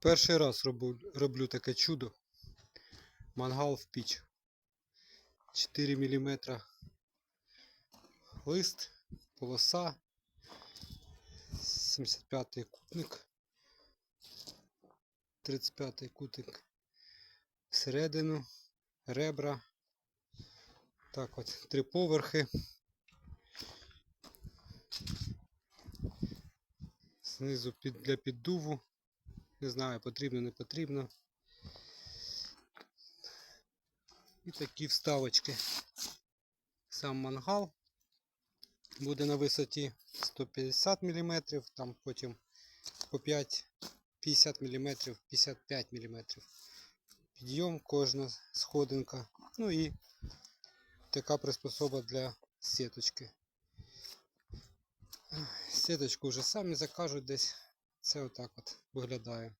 Перший раз роблю, роблю таке чудо. Мангал в піч. 4 мм лист, полоса, 75-й кутник, 35-й кутник всередину, ребра. Так от, три поверхи. Знизу під, для піддуву. Не знаю, потрібно, не потрібно. І такі вставочки. Сам мангал буде на висоті 150 мм, там потім по 5, 50 мм, 55 мм. Підйом кожна сходинка. Ну і така приспособа для сіточки. Сіточку вже самі закажуть десь. Це отак от виглядає.